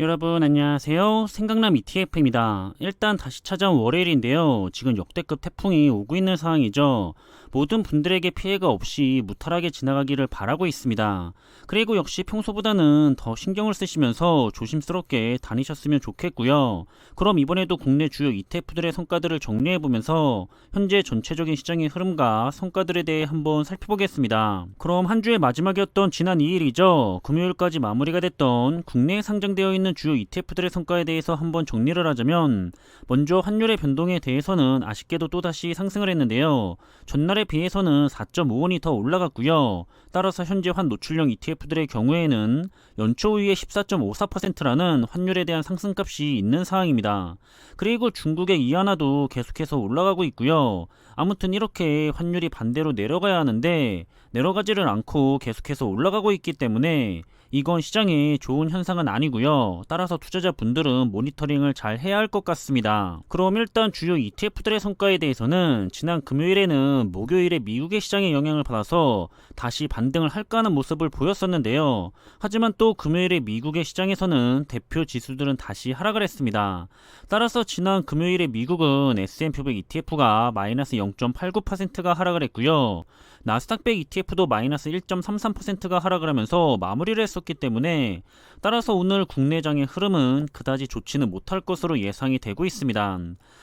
여러분 안녕하세요. 생강남 ETF입니다. 일단 다시 찾아온 월요일인데요. 지금 역대급 태풍이 오고 있는 상황이죠. 모든 분들에게 피해가 없이 무탈하게 지나가기를 바라고 있습니다. 그리고 역시 평소보다는 더 신경을 쓰시면서 조심스럽게 다니셨으면 좋겠고요. 그럼 이번에도 국내 주요 ETF들의 성과들을 정리해보면서 현재 전체적인 시장의 흐름과 성과들에 대해 한번 살펴보겠습니다. 그럼 한 주의 마지막이었던 지난 2일이죠. 금요일까지 마무리가 됐던 국내에 상장되어 있는 주요 ETF들의 성과에 대해서 한번 정리를 하자면 먼저 환율의 변동에 대해서는 아쉽게도 또다시 상승을 했는데요. 전날에 비해서는 4.5원이 더 올라갔고요. 따라서 현재 환 노출형 ETF들의 경우에는 연초 이후에 14.54%라는 환율에 대한 상승값이 있는 상황입니다. 그리고 중국의 이하나도 계속해서 올라가고 있고요. 아무튼 이렇게 환율이 반대로 내려가야 하는데 내려가지를 않고 계속해서 올라가고 있기 때문에 이건 시장에 좋은 현상은 아니고요. 따라서 투자자분들은 모니터링을 잘 해야 할 것 같습니다. 그럼 일단 주요 ETF들의 성과에 대해서는 지난 금요일에는 목요일에 미국의 시장에 영향을 받아서 다시 반등을 할까 하는 모습을 보였었는데요. 하지만 또 금요일에 미국의 시장에서는 대표 지수들은 다시 하락을 했습니다. 따라서 지난 금요일에 미국은 S&P 500 ETF가 마이너스 0.89%가 하락을 했고요. 나스닥 100 ETF 도 마이너스 1.33%가 하락을 하면서 마무리를 했었기 때문에 따라서 오늘 국내장의 흐름은 그다지 좋지는 못할 것으로 예상이 되고 있습니다.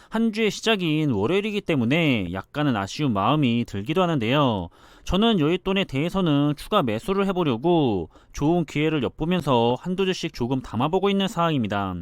한 주의 시작인 월요일이기 때문에 약간은 아쉬운 마음이 들기도 하는데요. 저는 여윳돈에 대해서는 추가 매수를 해보려고 좋은 기회를 엿보면서 한두 주씩 조금 담아보고 있는 상황입니다.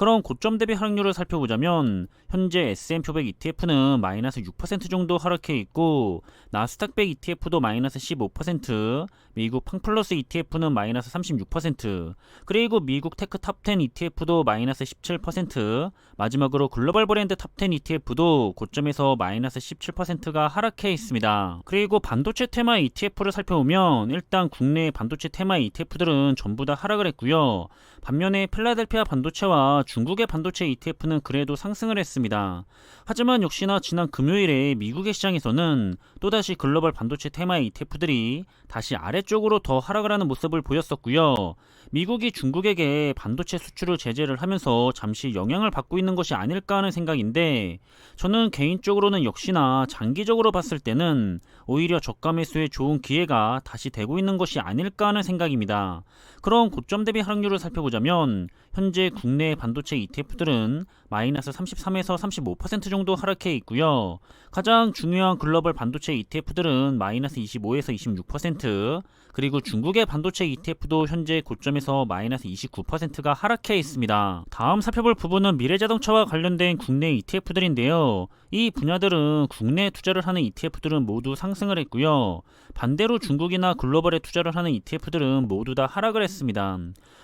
그럼 고점 대비 하락률을 살펴보자면 현재 S&P 500 ETF는 마이너스 6% 정도 하락해 있고 나스닥 100 ETF도 마이너스 15% 미국 팡플러스 ETF는 마이너스 36% 그리고 미국 테크 탑 10 ETF도 마이너스 17% 마지막으로 글로벌 브랜드 탑 10 ETF도 고점에서 마이너스 17%가 하락해 있습니다. 그리고 반도체 테마 ETF를 살펴보면 일단 국내 반도체 테마 ETF들은 전부 다 하락을 했고요. 반면에 필라델피아 반도체와 중국의 반도체 ETF는 그래도 상승을 했습니다. 하지만 역시나 지난 금요일에 미국의 시장에서는 또다시 글로벌 반도체 테마 ETF들이 다시 아래쪽으로 더 하락을 하는 모습을 보였었고요. 미국이 중국에게 반도체 수출을 제재를 하면서 잠시 영향을 받고 있는 것이 아닐까 하는 생각인데 저는 개인적으로는 역시나 장기적으로 봤을 때는 오히려 저가 매수에 좋은 기회가 다시 되고 있는 것이 아닐까 하는 생각입니다. 그럼 고점 대비 하락률을 살펴 보자면 현재 국내 반도체 ETF들은 마이너스 33에서 35% 정도 하락해 있고요. 가장 중요한 글로벌 반도체 ETF들은 마이너스 25에서 26% 그리고 중국의 반도체 ETF도 현재 고점에서 마이너스 29%가 하락해 있습니다. 다음 살펴볼 부분은 미래자동차와 관련된 국내 ETF들인데요. 이 분야들은 국내 투자를 하는 ETF들은 모두 상승을 했고요. 반대로 중국이나 글로벌에 투자를 하는 ETF들은 모두 다 하락을 했습니다.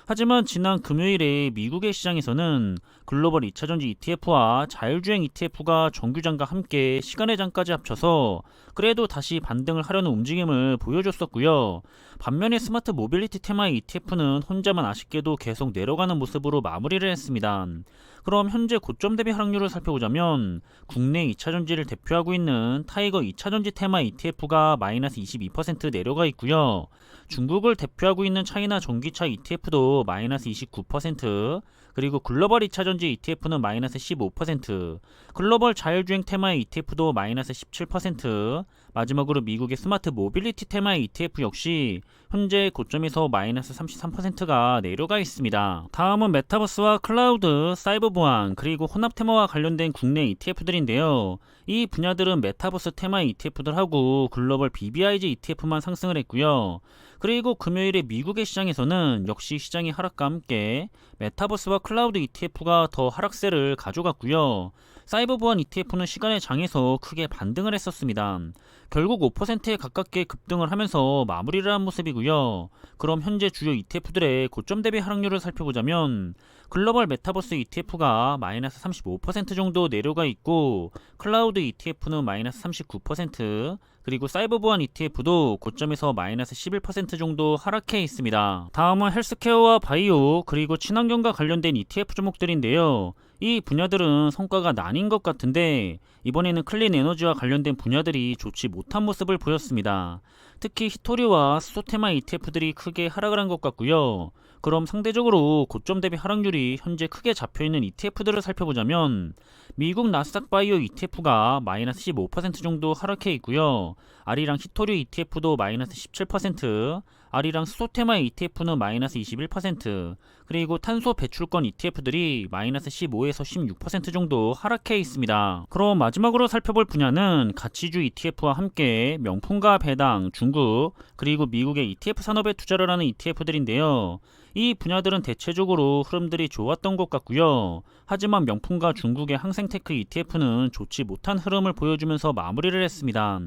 하지만 지난 금요일에 미국의 시장에서는 글로벌 2차전지 ETF와 자율주행 ETF가 정규장과 함께 시간의 장까지 합쳐서 그래도 다시 반등을 하려는 움직임을 보여줬었고요. 반면에 스마트 모빌리티 테마의 ETF는 혼자만 아쉽게도 계속 내려가는 모습으로 마무리를 했습니다. 그럼 현재 고점 대비 하락률을 살펴보자면 국내 2차전지를 대표하고 있는 타이거 2차전지 테마 ETF가 마이너스 22% 내려가 있고요. 중국을 대표하고 있는 차이나 전기차 ETF도 마이너스 29% 그리고 글로벌 2차전지 ETF는 마이너스 15% 글로벌 자율주행 테마의 ETF도 마이너스 17% 마지막으로 미국의 스마트 모빌리티 테마의 ETF 역시 현재 고점에서 마이너스 33%가 내려가 있습니다. 다음은 메타버스와 클라우드, 사이버 보안, 그리고 혼합 테마와 관련된 국내 ETF들인데요. 이 분야들은 메타버스 테마 ETF들하고 글로벌 BBIG ETF만 상승을 했고요. 그리고 금요일에 미국의 시장에서는 역시 시장의 하락과 함께 메타버스와 클라우드 ETF가 더 하락세를 가져갔고요. 사이버 보안 ETF는 시간의 장에서 크게 반등을 했었습니다. 결국 5%에 가깝게 급등을 하면서 마무리를 한 모습이고요. 그럼 현재 주요 ETF들의 고점 대비 하락률을 살펴보자면 글로벌 메타버스 ETF가 마이너스 35% 정도 내려가 있고 클라우드 ETF는 마이너스 39% 그리고 사이버 보안 ETF도 고점에서 마이너스 11% 정도 하락해 있습니다. 다음은 헬스케어와 바이오 그리고 친환경과 관련된 ETF 종목들인데요. 이 분야들은 성과가 나뉜 것 같은데 이번에는 클린 에너지와 관련된 분야들이 좋지 못한 모습을 보였습니다. 특히 히토리와 스소테마 ETF들이 크게 하락을 한 것 같고요. 그럼 상대적으로 고점 대비 하락률이 현재 크게 잡혀있는 ETF들을 살펴보자면 미국 나스닥 바이오 ETF가 마이너스 15% 정도 하락해 있고요. 아리랑 히토류 ETF도 마이너스 17%, 아리랑 스소테마 ETF는 마이너스 21%, 그리고 탄소 배출권 ETF들이 마이너스 15에서 16% 정도 하락해 있습니다. 그럼 마지막으로 살펴볼 분야는 가치주 ETF와 함께 명품과 배당, 중국, 그리고 미국의 ETF 산업에 투자를 하는 ETF들인데요. 이 분야들은 대체적으로 흐름들이 좋았던 것 같고요. 하지만 명품과 중국의 항생테크 ETF는 좋지 못한 흐름을 보여주면서 마무리를 했습니다.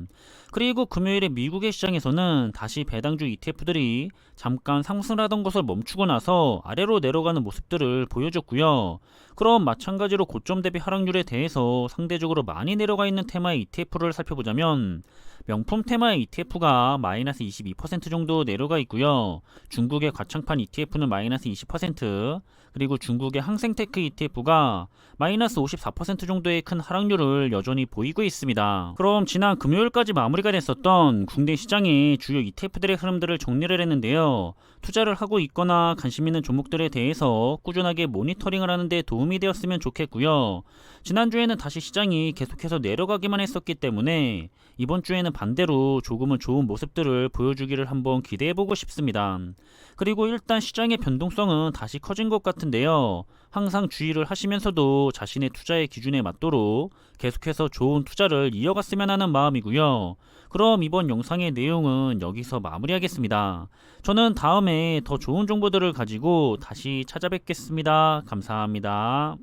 그리고 금요일에 미국의 시장에서는 다시 배당주 ETF들이 잠깐 상승을 하던 것을 멈추고 나서 아래로 내려가는 모습들을 보여줬고요. 그럼 마찬가지로 고점 대비 하락률에 대해서 상대적으로 많이 내려가 있는 테마의 ETF를 살펴보자면 명품 테마의 ETF가 마이너스 22% 정도 내려가 있고요. 중국의 과창판 ETF는 마이너스 20%, 그리고 중국의 항생테크 ETF가 마이너스 54% 정도의 큰 하락률을 여전히 보이고 있습니다. 그럼 지난 금요일까지 마무리가 됐었던 국내 시장의 주요 ETF들의 흐름들을 정리를 했는데요. 투자를 하고 있거나 관심 있는 종목들에 대해서 꾸준하게 모니터링을 하는데 도움이 되었으면 좋겠고요. 지난주에는 다시 시장이 계속해서 내려가기만 했었기 때문에 이번 주에는 반대로 조금은 좋은 모습들을 보여주기를 한번 기대해보고 싶습니다. 그리고 일단 시장의 변동성은 다시 커진 것 같은데요. 항상 주의를 하시면서도 자신의 투자의 기준에 맞도록 계속해서 좋은 투자를 이어갔으면 하는 마음이고요. 그럼 이번 영상의 내용은 여기서 마무리하겠습니다. 저는 다음에 더 좋은 정보들을 가지고 다시 찾아뵙겠습니다. 감사합니다.